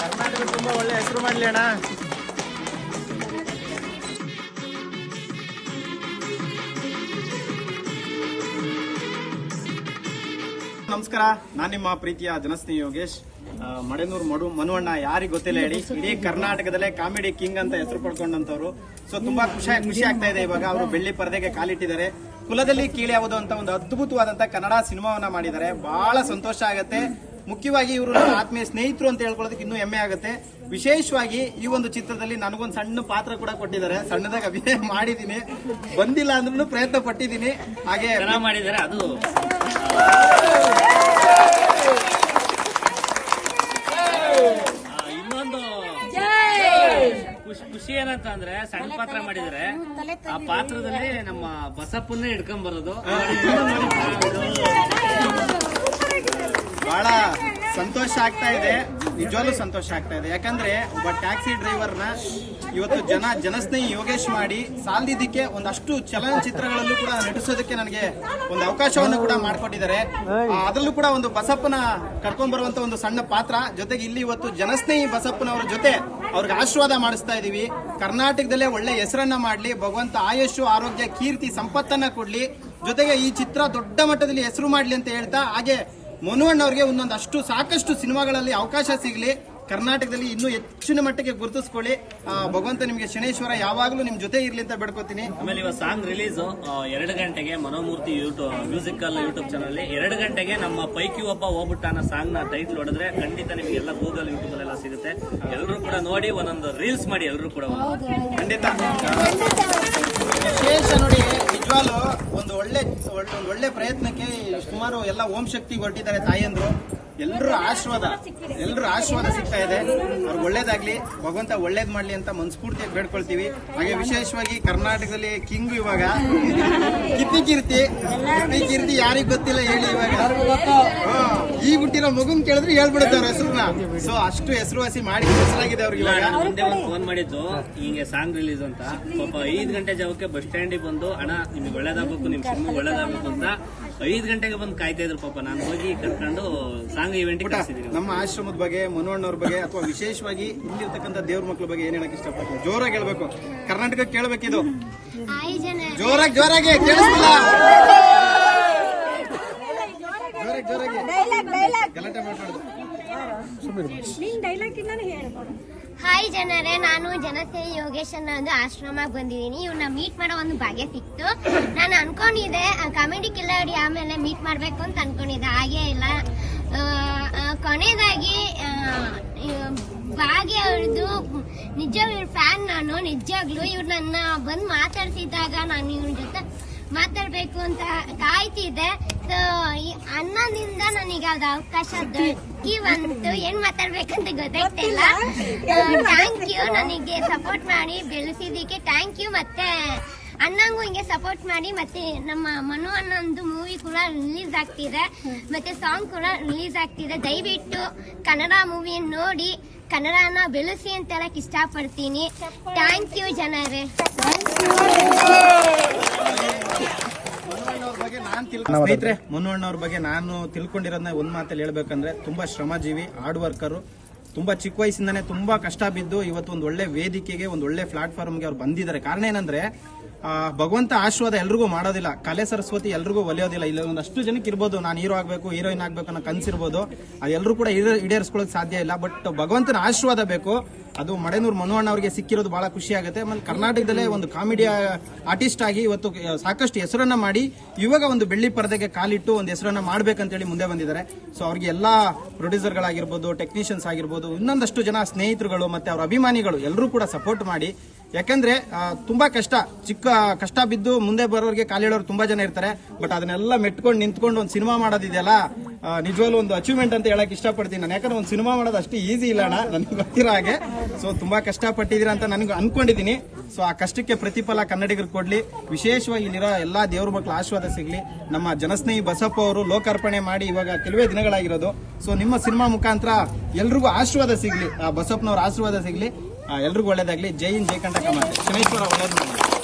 ಕರ್ನಾಟಕ ತುಂಬಾ ಒಳ್ಳೆ ಹೆಸರು ಮಾಡ್ಲಿ ಅಣ್ಣ. ನಮಸ್ಕಾರ, ನಾನು ನಿಮ್ಮ ಪ್ರೀತಿಯ ಜನಸ್ನೇಹಿ ಯೋಗೇಶ್. ಮಡೆನೂರ್ ಮಡು ಮನುವಣ್ಣ ಯಾರಿಗೆ ಗೊತ್ತಿಲ್ಲ ಹೇಳಿ, ಇಡೀ ಕರ್ನಾಟಕದಲ್ಲೇ ಕಾಮಿಡಿ ಕಿಂಗ್ ಅಂತ ಹೆಸರು ಪಡ್ಕೊಂಡಂತವ್ರು ಸೊ ತುಂಬಾ ಖುಷಿ ಖುಷಿ ಆಗ್ತಾ ಇದೆ ಇವಾಗ ಅವರು ಬೆಳ್ಳಿ ಪರದೆಗೆ ಕಾಲಿಟ್ಟಿದ್ದಾರೆ. ಕುಲದಲ್ಲಿ ಕೀಳಿ ಯಾವುದು ಅಂತ ಒಂದು ಅದ್ಭುತವಾದಂತ ಕನ್ನಡ ಸಿನಿಮಾವನ್ನ ಮಾಡಿದ್ದಾರೆ. ಬಹಳ ಸಂತೋಷ ಆಗತ್ತೆ. ಮುಖ್ಯವಾಗಿ ಇವರು ನನ್ನ ಆತ್ಮೀಯ ಸ್ನೇಹಿತರು ಅಂತ ಹೇಳ್ಕೊಳ್ಳೋದಕ್ಕೆ ಇನ್ನೂ ಹೆಮ್ಮೆ ಆಗುತ್ತೆ. ವಿಶೇಷವಾಗಿ ಈ ಒಂದು ಚಿತ್ರದಲ್ಲಿ ನನಗೊಂದು ಸಣ್ಣ ಪಾತ್ರ ಕೂಡ ಕೊಟ್ಟಿದ್ದಾರೆ. ಸಣ್ಣದಾಗಿ ಅಭಿನಯ ಮಾಡಿದ್ದೀನಿ. ಬಂದಿಲ್ಲ ಅಂದ್ರೂ ಪ್ರಯತ್ನ ಪಟ್ಟಿದ್ದೀನಿ. ಹಾಗೆ ಮಾಡಿದ್ದಾರೆ ಅದು. ಆ, ಇನ್ನೊಂದು ಖುಷಿ ಖುಷಿ ಏನಂತ ಅಂದ್ರೆ ಸಣ್ಣ ಪಾತ್ರ ಮಾಡಿದರೆ ಆ ಪಾತ್ರದಲ್ಲಿ ನಮ್ಮ ಬಸಪ್ಪನ್ನೇ ಹಿಡ್ಕೊಂಡ್ ಬರೋದು ಬಹಳ ಸಂತೋಷ ಆಗ್ತಾ ಇದೆ. ನಿಜವಾಗ್ಲೂ ಸಂತೋಷ ಆಗ್ತಾ ಇದೆ. ಯಾಕಂದ್ರೆ ಒಬ್ಬ ಟ್ಯಾಕ್ಸಿ ಡ್ರೈವರ್ನ ಇವತ್ತು ಜನ ಜನಸ್ನೇಹಿ ಯೋಗೇಶ್ ಮಾಡಿ ಸಾಲ್ದಿದ್ದಕ್ಕೆ ಒಂದಷ್ಟು ಚಲನಚಿತ್ರಗಳಲ್ಲೂ ಕೂಡ ನಟಿಸೋದಕ್ಕೆ ನನಗೆ ಒಂದು ಅವಕಾಶವನ್ನು ಕೂಡ ಮಾಡಿಕೊಟ್ಟಿದ್ದಾರೆ. ಅದರಲ್ಲೂ ಕೂಡ ಒಂದು ಬಸಪ್ಪನ ಕರ್ಕೊಂಡ್ ಬರುವಂತ ಒಂದು ಸಣ್ಣ ಪಾತ್ರ. ಜೊತೆಗೆ ಇಲ್ಲಿ ಇವತ್ತು ಜನಸ್ನೇಹಿ ಬಸಪ್ಪನವರ ಜೊತೆ ಅವ್ರಿಗೆ ಆಶೀರ್ವಾದ ಮಾಡಿಸ್ತಾ ಇದೀವಿ. ಕರ್ನಾಟಕದಲ್ಲೇ ಒಳ್ಳೆ ಹೆಸರನ್ನ ಮಾಡ್ಲಿ, ಭಗವಂತ ಆಯುಷು, ಆರೋಗ್ಯ, ಕೀರ್ತಿ, ಸಂಪತ್ತನ್ನ ಕೊಡ್ಲಿ. ಜೊತೆಗೆ ಈ ಚಿತ್ರ ದೊಡ್ಡ ಮಟ್ಟದಲ್ಲಿ ಹೆಸರು ಮಾಡ್ಲಿ ಅಂತ ಹೇಳ್ತಾ, ಹಾಗೆ ಮನುವಣ್ಣ ಅವ್ರಿಗೆ ಒಂದೊಂದಷ್ಟು ಸಾಕಷ್ಟು ಸಿನಿಮಾಗಳಲ್ಲಿ ಅವಕಾಶ ಸಿಗಲಿ. ಕರ್ನಾಟಕದಲ್ಲಿ ಇನ್ನೂ ಹೆಚ್ಚಿನ ಮಟ್ಟಿಗೆ ಗುರುತಿಸ್ಕೊಳ್ಳಿ. ಭಗವಂತ ನಿಮಗೆ ಶನೇಶ್ವರ ಯಾವಾಗಲೂ ನಿಮ್ ಜೊತೆ ಇರ್ಲಿ ಅಂತ ಬೇಡ್ಕೋತೀನಿ. ಆಮೇಲೆ ಇವಾಗ ಸಾಂಗ್ ರಿಲೀಸ್ ಎರಡು ಗಂಟೆಗೆ Manomurthy YouTube musical YouTube channel ಎರಡು ಗಂಟೆಗೆ ನಮ್ಮ ಪೈಕಿ ಒಬ್ಬ ಹೋಗ್ಬಿಟ್ಟ ಅನ್ನೋ ಸಾಂಗ್ನ ಟೈಟ್ಲ್ ಹೊಡೆದ್ರೆ ಖಂಡಿತ ನಿಮಗೆಲ್ಲ ಗೂಗಲ್ ಯೂಟ್ಯೂಬ್ ಅಲ್ಲೆಲ್ಲ ಸಿಗುತ್ತೆ. ಎಲ್ಲರೂ ಕೂಡ ನೋಡಿ ಒಂದೊಂದು ರೀಲ್ಸ್ ಮಾಡಿ ಎಲ್ಲರೂ ಕೂಡ ಖಂಡಿತ. ವಿಶೇಷ ನೋಡಿ. ನಿಜವಾಗ್ಲು ಒಂದು ಒಳ್ಳೆ ಒಂದು ಒಳ್ಳೆ ಪ್ರಯತ್ನಕ್ಕೆ ಸುಮಾರು ಎಲ್ಲ ಓಂ ಶಕ್ತಿ ಹೊರಟಿದ್ದಾರೆ ತಾಯಂದ್ರು. ಎಲ್ಲರೂ ಆಶೀರ್ವಾದ ಎಲ್ಲರೂ ಆಶೀರ್ವಾದ ಸಿಗ್ತಾ ಇದೆ. ಅವ್ರಿಗೆ ಒಳ್ಳೇದಾಗ್ಲಿ ಭಗವಂತ ಒಳ್ಳೇದ್ ಮಾಡ್ಲಿ ಅಂತ ಮನ್ಸ್ಫೂರ್ತಿಯಾಗಿ ಬೇಡ್ಕೊಳ್ತೀವಿ. ಹಾಗೆ ವಿಶೇಷವಾಗಿ ಕರ್ನಾಟಕದಲ್ಲಿ ಕಿಂಗ್ ಇವಾಗ. ಕಿತ್ತಿ ಕೀರ್ತಿ ಕಿತ್ತಿ ಕೀರ್ತಿ ಯಾರಿಗ್ ಗೊತ್ತಿಲ್ಲ ಹೇಳಿ ಇವಾಗ. ಹಾ, ಈ ಹುಟ್ಟಿರೋ ಮಗುನ್ ಕೇಳಿದ್ರೆ ಹೇಳ್ಬಿಡುತ್ತೆ ಅವ್ರ ಹೆಸರನ್ನ ಸೊ ಅಷ್ಟು ಹೆಸರುವಾಸಿ ಮಾಡಿ ಹೆಸರಾಗಿದೆ ಅವ್ರಿಗೆ ಇವಾಗ. ಮುಂದೆ ಒಂದು ಫೋನ್ ಮಾಡಿದ್ದು ಹಿಂಗೆ ಸಾಂಗ್ ರಿಲೀಸ್ ಅಂತ. ಪಾಪ ಐದು ಗಂಟೆ ಜಾವಕ್ಕೆ ಬಸ್ ಸ್ಟ್ಯಾಂಡಿಗೆ ಬಂದು ಅಣ್ಣ ನಿಮ್ಗೆ ಒಳ್ಳೇದಾಗಬೇಕು ನಿಮ್ ಸಿನಿಮಾ ಒಳ್ಳೇದಾಗಬೇಕು ಅಂತ ಐದು ಗಂಟೆಗೆ ಬಂದು ಕಾಯ್ತಾ ಇದ್ರು ಪಾಪ. ನಾನು ಹೋಗಿ ಕರ್ಕೊಂಡು ಸಾಂಗ್ ನಮ್ಮ ಆಶ್ರಮದ ಬಗ್ಗೆ ಮನೋಣ್ಣವ್ರ ಬಗ್ಗೆ ಅಥವಾ ವಿಶೇಷವಾಗಿ ಇಲ್ಲಿರ್ತಕ್ಕಂಥ ದೇವ್ರ ಮಕ್ಳ ಬಗ್ಗೆ ಏನ್ ಹೇಳಕ್ ಇಷ್ಟಪಡ್ತೀನಿ ಜೋರಾಗಿ ಹೇಳ್ಬೇಕು. ಕರ್ನಾಟಕ ಕೇಳ್ಬೇಕಿದು. ಹಾಯ್ ಜನ ಜೋರಾಗಿ ಜೋರಾಗಿ ಕೇಳಿಸ್ತಿಲ್ಲ. ಜೋರಾಗಿ ಜೋರಾಗಿ. ಗಲಾಟೆ ಮಾಡ್ಬಾರ್ದು ಹಾಯ್ ಜನರೇ ನಾನು ಜನಸೇವೆ ಯೋಗೇಶ್ ಅನ್ನೋ ಒಂದು ಆಶ್ರಮಕ್ಕೆ ಬಂದಿದ್ದೀನಿ. ಇವ್ರನ್ನ ಮೀಟ್ ಮಾಡೋ ಒಂದು ಭಾಗ್ಯ ಸಿಕ್ತು. ನಾನು ಅನ್ಕೊಂಡಿದ್ದೆ ಕಾಮಿಡಿ ಕಿಲ್ಲಾಡಿ ಆಮೇಲೆ ಮೀಟ್ ಮಾಡ್ಬೇಕು ಅಂತ ಅನ್ಕೊಂಡಿದ್ದೆ. ಹಾಗೇ ಇಲ್ಲ. ಕೊನೆಯದಾಗಿ ಬಾಗೆ ಭಾಗ್ಯ ಅವ್ರದ್ದು ನಿಜ ಇವ್ರ ಫ್ಯಾನ್ ನಾನು ನಿಜವಾಗ್ಲು ಇವ್ರು ನನ್ನ ಬಂದು ಮಾತಾಡ್ತಿದ್ದಾಗ ನಾನು ಇವ್ರ ಜೊತೆ ಮಾತಾಡ್ಬೇಕು ಅಂತ ಕಾಯ್ತಿದ್ದೆ. ಸೊ ಅನ್ನದಿಂದ ನನಗೆ ಅದು ಅವಕಾಶ ಬಂತು ಏನ್ ಮಾತಾಡ್ಬೇಕಂತ ಗೊತ್ತಾಗ್ತಿಲ್ಲ. ಥ್ಯಾಂಕ್ ಯು ನನಗೆ ಸಪೋರ್ಟ್ ಮಾಡಿ ಬೆಳೆಸಿದಕ್ಕೆ ಥ್ಯಾಂಕ್ ಯು ಮತ್ತೆ ಅಣ್ಣಂಗೂ ಹಿಂಗೆ ಸಪೋರ್ಟ್ ಮಾಡಿ ಮತ್ತೆ ನಮ್ಮ ಮನು ಅನ್ನೊಂದು ಮೂವಿ ಕೂಡ ರಿಲೀಸ್ ಆಗ್ತಿದೆ. ಮತ್ತೆ ಸಾಂಗ್ ಕೂಡ ರಿಲೀಸ್ ಆಗ್ತಿದೆ. ದಯವಿಟ್ಟು ಕನ್ನಡ ಮೂವಿಯನ್ನು ನೋಡಿ, ಕನ್ನಡನ ಬೆಳೆಸಿ ಅಂತ ಹೇಳಕ್ ಇಷ್ಟಪಡ್ತೀನಿ. ಥ್ಯಾಂಕ್ ಯು ಜನರೇ. ಸ್ನೇಹಿತರೆ ಮುನ್ನೋಣ್ಣವ್ರ ಬಗ್ಗೆ ನಾನು ತಿಳ್ಕೊಂಡಿರೋದನ್ನ ಒಂದ್ ಮಾತಲ್ಲಿ ಹೇಳ್ಬೇಕಂದ್ರೆ, ತುಂಬಾ ಶ್ರಮಜೀವಿ ಹಾರ್ಡ್ ವರ್ಕರು ತುಂಬಾ ಚಿಕ್ಕ ವಯಸ್ಸಿಂದಾನೆ ತುಂಬಾ ಕಷ್ಟ ಬಿದ್ದು ಇವತ್ತು ಒಂದು ಒಳ್ಳೆ ವೇದಿಕೆಗೆ, ಒಂದು ಒಳ್ಳೆ ಪ್ಲಾಟ್ಫಾರ್ಮ್ಗೆ ಅವ್ರು ಬಂದಿದ್ದಾರೆ. ಕಾರಣ ಏನಂದ್ರೆ ಭಗವಂತ ಆಶೀರ್ವಾದ ಎಲ್ರಿಗೂ ಮಾಡೋದಿಲ್ಲ. ಕಲೆ ಸರಸ್ವತಿ ಎಲ್ರಿಗೂ ಒಲಿಯೋದಿಲ್ಲ. ಇಲ್ಲ ಒಂದಷ್ಟು ಜನಕ್ಕೆ ಇರ್ಬೋದು, ನಾನು ಹೀರೋ ಆಗಬೇಕು ಹೀರೋಯಿನ್ ಆಗ್ಬೇಕು ಅನ್ನೋ ಕನ್ಸಿರ್ಬೋದು ಅದು ಎಲ್ಲರೂ ಕೂಡ ಈಡೇ- ಈಡೇರಿಸ್ಕೊಳ್ಳೋಕೆ ಸಾಧ್ಯ ಇಲ್ಲ. ಬಟ್ ಭಗವಂತನ ಆಶೀರ್ವಾದ ಬೇಕು. ಅದು ಮಡೆನೂರು ಮನುವಣ್ಣ ಅವರಿಗೆ ಸಿಕ್ಕಿರೋದು ಬಹಳ ಖುಷಿ ಆಗುತ್ತೆ. ಆಮೇಲೆ ಕರ್ನಾಟಕದಲ್ಲೇ ಒಂದು ಕಾಮಿಡಿ ಆರ್ಟಿಸ್ಟ್ ಆಗಿ ಇವತ್ತು ಸಾಕಷ್ಟು ಹೆಸರನ್ನ ಮಾಡಿ, ಇವಾಗ ಒಂದು ಬೆಳ್ಳಿ ಪರದೆಗೆ ಕಾಲಿಟ್ಟು ಒಂದು ಹೆಸರನ್ನ ಮಾಡ್ಬೇಕಂತೇಳಿ ಮುಂದೆ ಬಂದಿದ್ದಾರೆ. ಸೊ ಅವ್ರಿಗೆ ಎಲ್ಲಾ ಪ್ರೊಡ್ಯೂಸರ್ಗಳಾಗಿರ್ಬೋದು ಟೆಕ್ನಿಷಿಯನ್ಸ್ ಆಗಿರ್ಬೋದು, ಇನ್ನೊಂದಷ್ಟು ಜನ ಸ್ನೇಹಿತರುಗಳು ಮತ್ತೆ ಅವ್ರ ಅಭಿಮಾನಿಗಳು ಎಲ್ಲರೂ ಕೂಡ ಸಪೋರ್ಟ್ ಮಾಡಿ. ಯಾಕಂದ್ರೆ ತುಂಬಾ ಕಷ್ಟ. ಚಿಕ್ಕ ಕಷ್ಟ ಬಿದ್ದು ಮುಂದೆ ಬರೋರಿಗೆ ಕಾಲಿಡೋರು ತುಂಬಾ ಜನ ಇರ್ತಾರೆ. ಬಟ್ ಅದನ್ನೆಲ್ಲ ಮೆಟ್ಕೊಂಡು ನಿಂತ್ಕೊಂಡು ಒಂದು ಸಿನಿಮಾ ಮಾಡೋದಿದೆಯಲ್ಲ ನಿಜವಾಗ್ಲೂ ಒಂದು ಅಚೀವ್ಮೆಂಟ್ ಅಂತ ಹೇಳಕ್ ಇಷ್ಟಪಡ್ತೀನಿ ನಾನು. ಯಾಕಂದ್ರೆ ಒಂದು ಸಿನಿಮಾ ಮಾಡೋದು ಅಷ್ಟು ಈಸಿ ಇಲ್ಲ ಅಣ್ಣ, ನನಗೆ ಗೊತ್ತಿರೋ ಹಾಗೆ. ಸೊ ತುಂಬಾ ಕಷ್ಟ ಪಟ್ಟಿದ್ದೀರಾ ಅಂತ ನನಗೆ ಅನ್ಕೊಂಡಿದ್ದೀನಿ. ಸೊ ಆ ಕಷ್ಟಕ್ಕೆ ಪ್ರತಿಫಲ ಕನ್ನಡಿಗರು ಕೊಡ್ಲಿ. ವಿಶೇಷವಾಗಿ ಇಲ್ಲಿರೋ ಎಲ್ಲಾ ದೇವ್ರ ಮಕ್ಕಳ ಆಶೀರ್ವಾದ ಸಿಗ್ಲಿ. ನಮ್ಮ ಜನಸ್ನೇಹಿ ಬಸಪ್ಪ ಅವರು ಲೋಕಾರ್ಪಣೆ ಮಾಡಿ ಇವಾಗ ಕೆಲವೇ ದಿನಗಳಾಗಿರೋದು. ಸೊ ನಿಮ್ಮ ಸಿನಿಮಾ ಮುಖಾಂತರ ಎಲ್ರಿಗೂ ಆಶೀರ್ವಾದ ಸಿಗ್ಲಿ. ಆ ಬಸಪ್ಪನವ್ರ ಆಶೀರ್ವಾದ ಸಿಗ್ಲಿ. ಎಲ್ರಿಗೂ ಒಳ್ಳೇದಾಗ್ಲಿ. ಜೈ ಇನ್ ಜೈ ಕಂಟಕ ಮಾತೆ. ಶನೇಶ್ವರ ಒಳ್ಳೇದು.